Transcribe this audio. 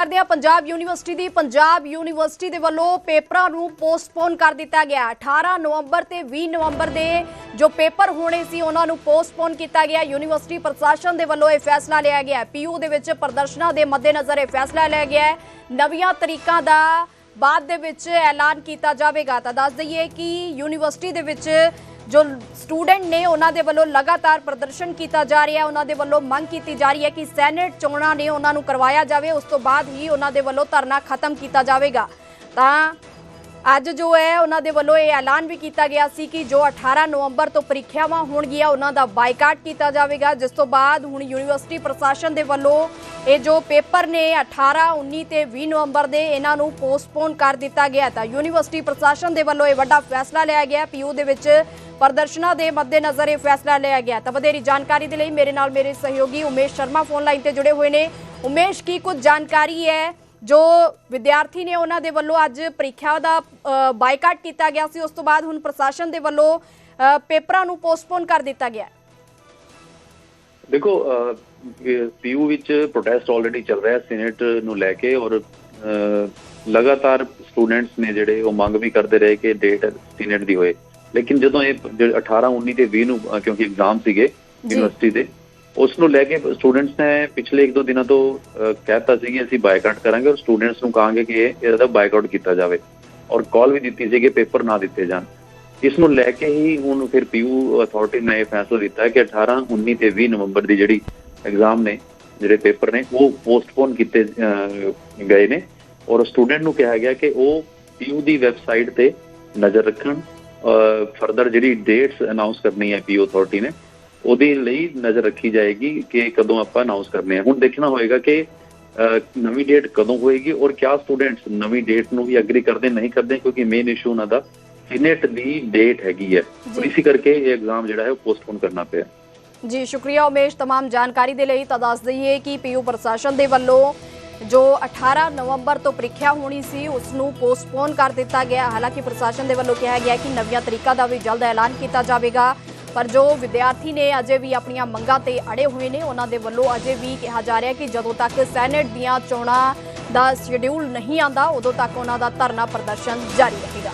ਕਰਦੇ ਹਾਂ। ਪੰਜਾਬ ਯੂਨੀਵਰਸਿਟੀ ਦੀ ਪੰਜਾਬ ਯੂਨੀਵਰਸਿਟੀ ਦੇ ਵੱਲੋਂ ਪੇਪਰਾਂ ਨੂੰ ਪੋਸਟਪੋਨ ਕਰ ਦਿੱਤਾ ਗਿਆ। 18 ਨਵੰਬਰ ਤੇ 20 ਨਵੰਬਰ ਦੇ ਜੋ ਪੇਪਰ ਹੋਣੇ ਸੀ, ਉਹਨਾਂ ਨੂੰ ਪੋਸਟਪੋਨ ਕੀਤਾ ਗਿਆ। ਯੂਨੀਵਰਸਿਟੀ ਪ੍ਰਸ਼ਾਸਨ ਦੇ ਵੱਲੋਂ ਇਹ ਫੈਸਲਾ ਲਿਆ ਗਿਆ। ਪੀਯੂ ਦੇ ਵਿੱਚ ਪ੍ਰਦਰਸ਼ਨਾਂ ਦੇ ਮੱਦੇਨਜ਼ਰ ਇਹ ਫੈਸਲਾ ਲਿਆ ਗਿਆ ਨਵੀਆਂ ਤਰੀਕਾਂ ਦਾ ਬਾਅਦ ਦੇ ਵਿੱਚ ਐਲਾਨ ਕੀਤਾ ਜਾਵੇਗਾ। ਤਾਂ ਦੱਸ ਦਈਏ ਕਿ ਯੂਨੀਵਰਸਿਟੀ ਦੇ ਵਿੱਚ ਜੋ ਸਟੂਡੈਂਟ ਨੇ, ਉਹਨਾਂ ਦੇ ਵੱਲੋਂ ਲਗਾਤਾਰ ਪ੍ਰਦਰਸ਼ਨ ਕੀਤਾ ਜਾ ਰਿਹਾ ਉਹਨਾਂ ਦੇ ਵੱਲੋਂ ਮੰਗ ਕੀਤੀ ਜਾ ਰਹੀ ਹੈ ਕਿ ਸੈਨੇਟ ਚੋਣਾਂ ਨੇ ਉਹਨਾਂ ਨੂੰ ਕਰਵਾਇਆ ਜਾਵੇ। ਉਸ ਤੋਂ ਬਾਅਦ ਹੀ ਉਹਨਾਂ ਦੇ ਵੱਲੋਂ ਧਰਨਾ ਖਤਮ ਕੀਤਾ ਜਾਵੇਗਾ। ਤਾਂ ਅੱਜ ਜੋ ਹੈ, ਉਹਨਾਂ ਦੇ ਵੱਲੋਂ ਇਹ ਐਲਾਨ ਵੀ ਕੀਤਾ ਗਿਆ ਸੀ ਕਿ ਜੋ 18 ਨਵੰਬਰ ਤੋਂ ਪ੍ਰੀਖਿਆਵਾਂ ਹੋਣਗੀਆਂ, ਉਹਨਾਂ ਦਾ ਬਾਈਕਾਟ ਕੀਤਾ ਜਾਵੇਗਾ। ਜਿਸ ਤੋਂ ਬਾਅਦ ਹੁਣ ਯੂਨੀਵਰਸਿਟੀ ਪ੍ਰਸ਼ਾਸਨ ਦੇ ਵੱਲੋਂ ਇਹ ਜੋ ਪੇਪਰ ਨੇ 18 19 ਤੇ 20 ਨਵੰਬਰ ਦੇ, ਇਹਨਾਂ ਨੂੰ ਪੋਸਟਪੋਨ ਕਰ ਦਿੱਤਾ ਗਿਆ ਤਾਂ ਯੂਨੀਵਰਸਿਟੀ ਪ੍ਰਸ਼ਾਸਨ ਦੇ ਵੱਲੋਂ ਇਹ ਵੱਡਾ ਫੈਸਲਾ ਲਿਆ ਗਿਆ ਪੀਯੂ ਦੇ ਵਿੱਚ ਪ੍ਰਦਰਸ਼ਨਾਂ ਦੇ ਮੱਦੇਨਜ਼ਰ ਇਹ ਫੈਸਲਾ ਲਿਆ ਗਿਆ ਤਾਂ ਵਧੇਰੀ ਜਾਣਕਾਰੀ ਦੇ ਲਈ ਮੇਰੇ ਨਾਲ ਮੇਰੇ ਸਹਿਯੋਗੀ ਉਮੇਸ਼ ਸ਼ਰਮਾ ਫੋਨ ਲਾਈਨ ਤੇ ਜੁੜੇ ਹੋਏ ਨੇ। ਉਮੇਸ਼, ਕੀ ਕੁਝ ਜਾਣਕਾਰੀ ਹੈ ਜੋ ਵਿਦਿਆਰਥੀ ਨੇ ਉਹਨਾਂ ਦੇ ਵੱਲੋਂ ਅੱਜ ਪ੍ਰੀਖਿਆ ਦਾ ਬਾਈਕਾਟ ਕੀਤਾ ਗਿਆ ਸੀ ਉਸ ਤੋਂ ਬਾਅਦ ਹੁਣ ਪ੍ਰਸ਼ਾਸਨ ਦੇ ਵੱਲੋਂ ਪੇਪਰਾਂ ਨੂੰ ਪੋਸਟਪੋਨ ਕਰ ਦਿੱਤਾ ਗਿਆ। ਦੇਖੋ ਪੀਯੂ ਵਿੱਚ ਪ੍ਰੋਟੈਸਟ ਆਲਰੇਡੀ ਚੱਲ ਰਿਹਾ ਹੈ ਸੀਨੇਟ ਨੂੰ ਲੈ ਕੇ ਔਰ ਲਗਾਤਾਰ ਸਟੂਡੈਂਟਸ ਨੇ ਜਿਹੜੇ ਉਹ ਮੰਗ ਵੀ ਕਰਦੇ ਰਹੇ ਕਿ ਡੇਟ ਸੀਨੇਟ ਦੀ ਹੋਏ ਲੇਕਿਨ ਜਦੋਂ ਇਹ ਜਿਹੜੇ 18 19 ਤੇ 20 ਨੂੰ ਕਿਉਂਕਿ ਐਗਜ਼ਾਮ ਸੀਗੇ ਯੂਨੀਵਰਸਿਟੀ ਦੇ ਉਸ ਨੂੰ ਲੈ ਕੇ ਸਟੂਡੈਂਟਸ ਨੇ ਪਿਛਲੇ 1-2 ਦਿਨਾਂ ਤੋਂ ਅਹ, ਕਹਿਤਾ ਸੀ ਕਿ ਅਸੀਂ ਬਾਈਕਾਟ ਕਰਾਂਗੇ ਔਰ ਸਟੂਡੈਂਟਸ ਨੂੰ ਕਹਾਂਗੇ ਕਿ ਇਹ ਇਹਦਾ ਬਾਈਕਾਟ ਕੀਤਾ ਜਾਵੇ ਔਰ ਕਾਲ ਵੀ ਦਿੱਤੀ ਸੀ ਕਿ ਪੇਪਰ ਨਾ ਦਿੱਤੇ ਜਾਣ। ਇਸ ਨੂੰ ਲੈ ਕੇ ਹੀ ਹੁਣ ਫਿਰ ਪੀਯੂ ਅਥਾਰਟੀ ਨੇ ਇਹ ਫੈਸਲਾ ਦਿੱਤਾ ਕਿ 18 19 ਤੇ 20 ਨਵੰਬਰ ਦੀ ਜਿਹੜੀ ਐਗਜ਼ਾਮ ਨੇ ਜਿਹੜੇ ਪੇਪਰ ਨੇ ਉਹ ਪੋਸਟਪੋਨ ਕੀਤੇ ਗਏ ਨੇ ਔਰ ਸਟੂਡੈਂਟ ਨੂੰ ਕਿਹਾ ਗਿਆ ਕਿ ਉਹ ਪੀਯੂ ਦੀ ਵੈਬਸਾਈਟ ਤੇ ਨਜ਼ਰ ਰੱਖਣ ਫਰਦਰ ਜਿਹੜੀ ਡੇਟਸ ਅਨਾਉਂਸ ਕਰਨੀ ਹੈ ਪੀਯੂ ਅਥਾਰਟੀ ਨੇ ਉਹਦੇ ਲਈ ਨਜ਼ਰ ਰੱਖੀ ਜਾਏਗੀ ਕਿ ਕਦੋਂ ਆਪਾਂ ਅਨਾਉਂਸ ਕਰਨੇ ਆ ਹੁਣ ਦੇਖਣਾ ਹੋਏਗਾ ਕਿ ਅਹ, ਨਵੀਂ ਡੇਟ ਕਦੋਂ ਹੋਏਗੀ ਔਰ ਕਿਆ ਸਟੂਡੈਂਟਸ ਨਵੀਂ ਡੇਟ ਨੂੰ ਵੀ ਐਗਰੀ ਕਰਦੇ ਨਹੀਂ ਕਰਦੇ ਕਿਉਂਕਿ ਮੇਨ ਇਸ਼ੂ ਉਹਨਾਂ ਦਾ ਸੀਨੇਟ ਦੀ ਡੇਟ ਹੈਗੀ ਹੈ ਔਰ ਇਸੇ ਕਰਕੇ ਇਹ ਐਗਜ਼ਾਮ ਜਿਹੜਾ ਹੈ ਉਹ ਪੋਸਟਪੋਨ ਕਰਨਾ ਪਿਆ ਜੀ ਸ਼ੁਕਰੀਆ ਉਮੇਸ਼ तमाम ਜਾਣਕਾਰੀ ਦੇ ਲਈ ਤਾਂ ਦੱਸ ਦਈਏ ਕਿ ਪੀਯੂ ਪ੍ਰਸ਼ਾਸਨ ਦੇ ਵੱਲੋਂ ਜੋ 18 ਨਵੰਬਰ ਤੋਂ ਪ੍ਰੀਖਿਆ ਹੋਣੀ ਸੀ ਉਸ ਨੂੰ ਪੋਸਟਪੋਨ ਕਰ ਦਿੱਤਾ ਗਿਆ ਹਾਲਾਂਕਿ ਪ੍ਰਸ਼ਾਸਨ ਦੇ ਵੱਲੋਂ ਕਿਹਾ ਗਿਆ ਕਿ ਨਵੀਆਂ ਤਰੀਕਾਂ ਦਾ ਵੀ ਜਲਦ ਐਲਾਨ ਕੀਤਾ ਜਾਵੇਗਾ ਪਰ ਜੋ ਵਿਦਿਆਰਥੀ ਨੇ ਅਜੇ ਵੀ ਆਪਣੀਆਂ ਮੰਗਾਂ ਤੇ ਅੜੇ ਹੋਏ ਨੇ, ਉਹਨਾਂ ਦੇ ਵੱਲੋਂ ਅਜੇ ਵੀ ਕਿਹਾ ਜਾ ਰਿਹਾ ਕਿ ਜਦੋਂ ਤੱਕ ਸੈਨੇਟ ਦੀਆਂ ਚੋਣਾਂ ਦਾ ਸ਼ਡਿਊਲ ਨਹੀਂ ਆਂਦਾ ਉਦੋਂ ਤੱਕ ਉਹਨਾਂ ਦਾ ਧਰਨਾ ਪ੍ਰਦਰਸ਼ਨ ਜਾਰੀ ਰਹੇਗਾ